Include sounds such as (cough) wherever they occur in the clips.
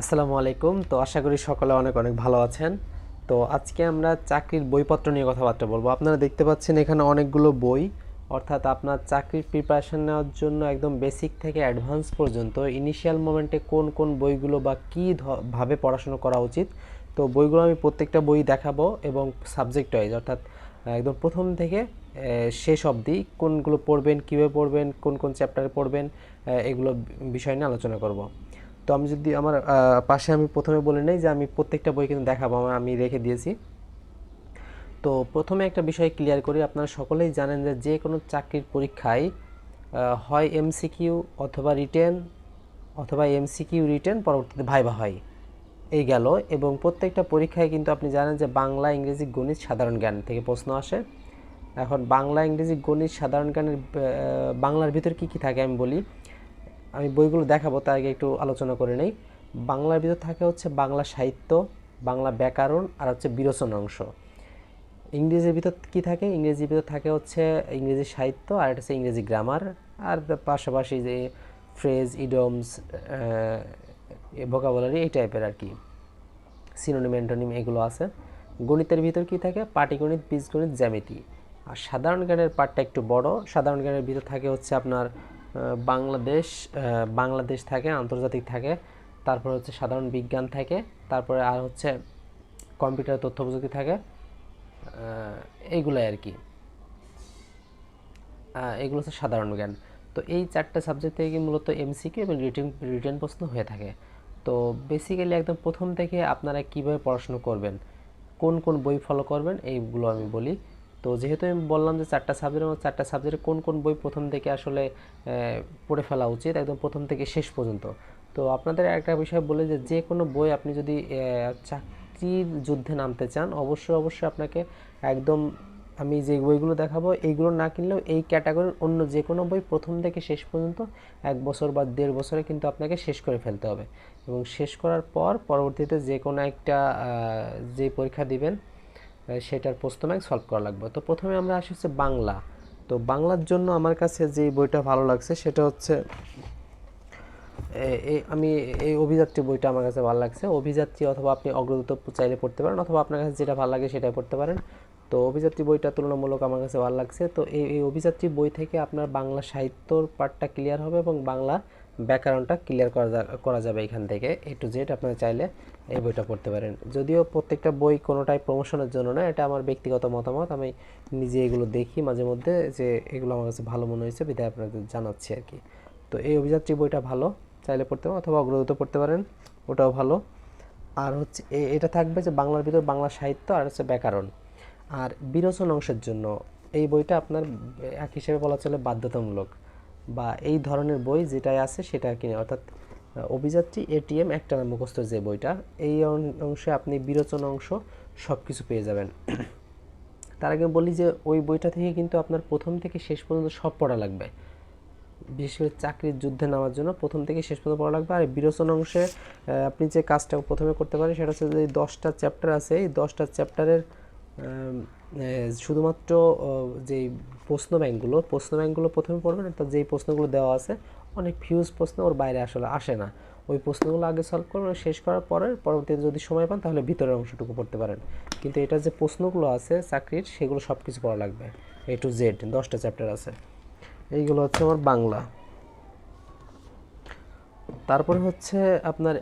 আসসালামু আলাইকুম। তো আশা করি সকলে অনেক অনেক ভালো আছেন। তো আজকে আমরা চাকরির বইপত্র নিয়ে কথাবার্তা বলব। আপনারা দেখতে পাচ্ছেন এখানে অনেকগুলো বই। অর্থাৎ আপনার চাকরির প্রিপারেশন নেওয়ার জন্য একদম বেসিক থেকে অ্যাডভান্স পর্যন্ত ইনিশিয়াল মোমেন্টে কোন কোন বইগুলো বা কী ভাবে পড়াশোনা করা উচিত। তো বইগুলো আমি প্রত্যেকটা বই দেখাবো এবং সাবজেক্ট ওয়াইজ অর্থাৎ একদম প্রথম থেকে শেষ অবধি কোনগুলো পড়বেন, কীভাবে পড়বেন, কোন কোন চ্যাপ্টারে পড়বেন এগুলো বিষয় নিয়ে আলোচনা করব। তো আমি যদি আমার পাশে আমি প্রথমে বলে নেই যে আমি প্রত্যেকটা বই কিন্তু দেখাবো, আমার, আমি রেখে দিয়েছি। তো প্রথমে একটা বিষয় ক্লিয়ার করি, আপনারা সকলেই জানেন যে যে কোনো চাকরির পরীক্ষায় হয় এমসিকিউ অথবা রিটেন অথবা এমসিকিউ রিটেন পরবর্তীতে ভাইবা হয়। এই গেল, এবং প্রত্যেকটা পরীক্ষায় কিন্তু আপনি জানেন যে বাংলা, ইংরেজি, গণিত সাধারণ জ্ঞান থেকে প্রশ্ন আসে। এখন বাংলা, ইংরেজি, গণিত সাধারণ জ্ঞানের বাংলার ভিতর কি কি থাকে আমি বলি। আমি বইগুলো দেখাবো, তার আগে একটু আলোচনা করে নেই। বাংলার ভিতর থাকে হচ্ছে বাংলা সাহিত্য, বাংলা ব্যাকরণ আর হচ্ছে বিরোচন অংশ। ইংরেজির ভিতর কি থাকে? ইংরেজির ভিতর থাকে হচ্ছে ইংরেজি সাহিত্য আর এটা হচ্ছে ইংরেজি গ্রামার। আর পাশাপাশি যে ফ্রেজ, ইডমস ভোকাবুলারি এই টাইপের আর কি। সিনোনিম, অ্যান্টোনিম এগুলো আছে। গণিতের ভিতর কি থাকে? পাটিগণিত, বীজগণিত, জ্যামিতি। আর সাধারণ জ্ঞানের পার্টটা একটু বড়। সাধারণ জ্ঞানের ভিতর থাকে হচ্ছে আপনার বাংলাদেশ বাংলাদেশ থাকে, আন্তর্জাতিক থাকে, তারপরে হচ্ছে সাধারণ বিজ্ঞান থাকে, তারপরে আর হচ্ছে কম্পিউটার তথ্য প্রযুক্তি থাকে এইগুলাই আর কি। এগুলো হচ্ছে সাধারণ জ্ঞান। তো এই চারটে সাবজেক্ট থেকে মূলত এমসিকিউ এবং রিটেন রিটেন প্রশ্ন হয়ে থাকে। তো বেসিক্যালি একদম প্রথম থেকে আপনারা কীভাবে পড়াশোনা করবেন, কোন কোন বই ফলো করবেন, এইগুলো আমি বলি। তো যেহেতু আমি বললাম যে চারটা সাবজেক্টের মধ্যে চারটা সাবজেক্টে কোন কোন বই প্রথম থেকে আসলে পড়ে ফেলা উচিত? একদম প্রথম থেকে শেষ পর্যন্ত। তো আপনাদের একটা বিষয় বলে যে যে কোনো বই আপনি যদি চাকরির যুদ্ধে নামতে চান, অবশ্যই অবশ্যই আপনাকে একদম আমি যে বইগুলো দেখাবো, এইগুলো না কিনলেও এই ক্যাটাগরির অন্য যে কোনো বই প্রথম থেকে শেষ পর্যন্ত, এক বছর বা দেড় বছরে কিন্তু আপনাকে শেষ করে ফেলতে হবে। এবং শেষ করার পর পরবর্তীতে যে কোনো একটা যে পরীক্ষা দিবেন সেটার প্রশ্ন ব্যাংক সলভ করা লাগবে। তো প্রথমে আমরা আসি হচ্ছে বাংলা। তো বাংলার জন্য আমার কাছে যে বইটা ভালো লাগছে, সেটা হচ্ছে এই আমি এই অভিযাত্রী বইটা আমার কাছে ভালো লাগছে। অভিযাত্রী অথবা আপনি অগ্রদূত চাইলে পড়তে পারেন, অথবা আপনার কাছে যেটা ভালো লাগে সেটাই পড়তে পারেন। তো অভিযাত্রী বইটা তুলনামূলক আমার কাছে ভালো লাগছে। তো এই এই অভিযাত্রী বই থেকে আপনার বাংলা সাহিত্যর পার্টটা ক্লিয়ার হবে এবং বাংলা ব্যাকরণটা ক্লিয়ার করা করা যাবে এখান থেকে এ টু জেড আপনারা চাইলে এই বইটা পড়তে পারেন। যদিও প্রত্যেকটা বই কোনোটাই প্রমোশনের জন্য না, এটা আমার ব্যক্তিগত মতামত, আমি নিজে এগুলো দেখি মাঝে মধ্যে যে এগুলো আমার কাছে ভালো মনে হয়েছে বিধায় আপনাদের জানাচ্ছি আর কি। তো এই অভিযাত্রী বইটা ভালো, চাইলে পড়তে পারেন, অথবা অগ্রগত পড়তে পারেন, ওটাও ভালো। আর হচ্ছে এটা থাকবে যে বাংলার ভিতর বাংলা সাহিত্য আর হচ্ছে ব্যাকরণ। আর বিরোচন অংশের জন্য এই বইটা আপনার এক হিসেবে বলা চলে বাধ্যতামূলক। বা এই ধরনের বই যেটাই আছে সেটা কিনে। অর্থাৎ অভিযাত্রী এটিএম, একটা মুখস্থ যে বইটা, এই অংশে আপনি বিরোচন অংশ সব কিছু পেয়ে যাবেন। (clears throat) তার আগে বলি যে ওই বইটা থেকে কিন্তু আপনার প্রথম থেকে শেষ পর্যন্ত সব পড়া লাগবে। বিশেষ করে চাকরির যুদ্ধে নামার জন্য প্রথম থেকে শেষ পর্যন্ত পড়া লাগবে। আর বিরোচন অংশে আপনি যে কাজটা প্রথমে করতে পারেন সেটা হচ্ছে যে দশটা চ্যাপ্টার আছে, এই দশটা চ্যাপ্টারের শুধুমাত্র যেই প্রশ্ন ব্যাংকগুলো প্রশ্ন ব্যাংকগুলো প্রথমে পড়বেন অর্থাৎ যেই প্রশ্নগুলো দেওয়া আছে, অনেক ফিউজ প্রশ্ন ওর বাইরে আসলে আসে না। ওই প্রশ্নগুলো আগে সলভ করবেন শেষ করার পরে পরবর্তীতে যদি সময় পান তাহলে ভিতরের অংশটুকু পড়তে পারেন। কিন্তু এটা যে প্রশ্নগুলো আছে, চাকরির, সেগুলো সব কিছু পড়া লাগবে। এ টু জেড দশটা চ্যাপ্টার আছে। এইগুলো হচ্ছে আমার বাংলা। তারপরে হচ্ছে আপনার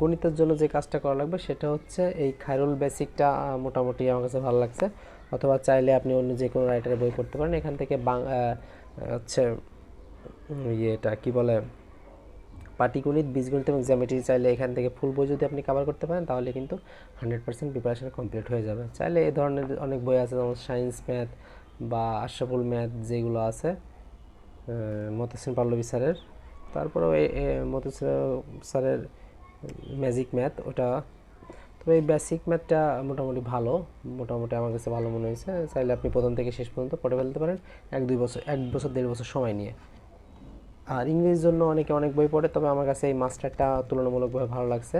গণিতের জন্য যে কাজটা করা লাগবে সেটা হচ্ছে এই খায়রুল বেসিকটা মোটামুটি আমার কাছে ভালো লাগছে। অথবা চাইলে আপনি অন্য যে কোনো রাইটারের বই পড়তে পারেন। এখান থেকে হচ্ছে ইয়েটা কি বলে? পাটিগণিত, বীজগণিত এবং জ্যামিতি চাইলে এখান থেকে ফুল বই যদি আপনি কভার করতে পারেন, তাহলে কিন্তু হান্ড্রেড পার্সেন্ট প্রিপারেশন কমপ্লিট হয়ে যাবে। চাইলে এ ধরনের অনেক বই আছে, যেমন সায়েন্স ম্যাথ বা আশরাফুল ম্যাথ যেগুলো আছে মতসিন পাল্লবী স্যারের। তারপরেও মতসিন স্যারের ম্যাজিক ম্যাথ ওটা তবে এই বেসিক ম্যাথটা মোটামুটি ভালো। মোটামুটি আমার কাছে ভালো মনে হয়েছে। চাইলে আপনি প্রথম থেকে শেষ পর্যন্ত পড়ে ফেলতে পারেন এক, দুই বছর, এক বছর, দেড় বছর সময় নিয়ে। আর ইংরেজির জন্য অনেকে অনেক বই পড়ে, তবে আমার কাছে এই মাস্টারটা তুলনামূলকভাবে ভালো লাগছে।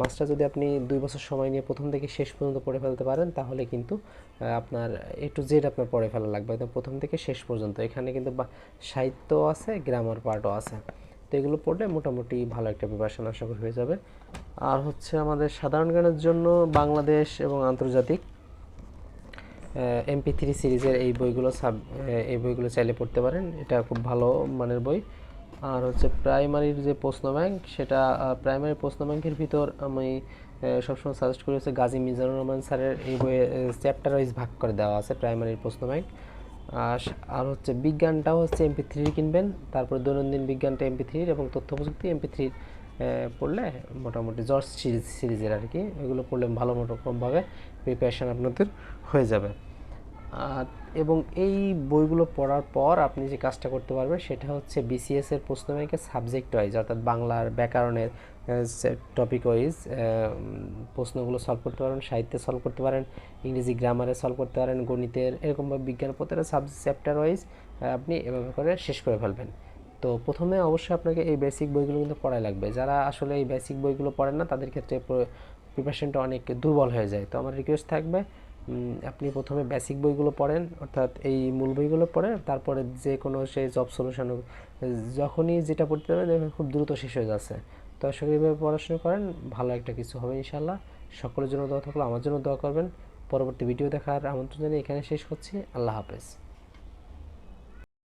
মাস্টার যদি আপনি দুই বছর সময় নিয়ে প্রথম থেকে শেষ পর্যন্ত পড়ে ফেলতে পারেন, তাহলে কিন্তু আপনার এ টু জেড আপনার পড়ে ফেলা লাগবে। একদম প্রথম থেকে শেষ পর্যন্ত। এখানে কিন্তু সাহিত্য আছে গ্রামার পার্টও আছে। তো এগুলো পড়লে মোটামুটি ভালো একটা প্রিপারেশন আশা করি হয়ে যাবে। আর হচ্ছে আমাদের সাধারণ জ্ঞানের জন্য বাংলাদেশ এবং আন্তর্জাতিক এমপি থ্রি সিরিজের এই বইগুলো সাব এই বইগুলো চাইলে পড়তে পারেন। এটা খুব ভালো মানের বই। আর হচ্ছে প্রাইমারির যে প্রশ্ন ব্যাংক, সেটা প্রাইমারি প্রশ্ন ব্যাংকের ভিতর আমি সবসময় সাজেস্ট করি হচ্ছে গাজী মিজানুর রহমান স্যারের এই বইয়ে চ্যাপ্টার ওয়াইজ ভাগ করে দেওয়া আছে প্রাইমারির প্রশ্ন ব্যাংক। আর হচ্ছে বিজ্ঞানটাও হচ্ছে এমপি থ্রির কিনবেন। তারপর দৈনন্দিন বিজ্ঞানটা এমপি থ্রির এবং তথ্য প্রযুক্তি এমপি থ্রির পড়লে মোটামুটি জর্জ সিরিজ সিরিজের আর কি। এগুলো পড়লে ভালো মোটরকমভাবে প্রিপারেশান আপনাদের হয়ে যাবে। আর এবং এই বইগুলো পড়ার পর আপনি যে কাজটা করতে পারবেন, সেটা হচ্ছে বিসিএস এর প্রশ্ন ব্যাংকের সাবজেক্ট ওয়াইজ অর্থাৎ বাংলার ব্যাকরণের টপিক ওয়াইজ প্রশ্নগুলো সলভ করতে পারেন, সাহিত্যে সলভ করতে পারেন, ইংরেজি গ্রামারে সলভ করতে পারেন, গণিতের এরকমভাবে বিজ্ঞান প্রত্যেকটা সাব চ্যাপ্টার ওয়াইজ আপনি এভাবে করে শেষ করে ফেলবেন। তো প্রথমে অবশ্যই আপনাকে এই বেসিক বইগুলো কিন্তু পড়াই লাগবে। যারা আসলে এই বেসিক বইগুলো পড়েন না, তাদের ক্ষেত্রে প্রিপারেশনটা অনেক দুর্বল হয়ে যায়। তো আমার রিকোয়েস্ট থাকবে আপনি প্রথমে বেসিক বইগুলো পড়েন, অর্থাৎ এই মূল বইগুলো পড়েন, তারপরে যে কোনো সেই জব সলিউশন যখনই যেটা পড়তে পারবেন দেখবেন খুব দ্রুত শেষ হয়ে যাচ্ছে। তো আশা করি পড়াশোনা করেন, ভালো একটা কিছু হবে ইনশাল্লাহ সকলের জন্য দোয়া থাকলে, আমার জন্য দোয়া করবেন। পরবর্তী ভিডিও দেখার আমন্ত্রণ জানিয়ে এখানে শেষ করছি। আল্লাহ হাফেজ।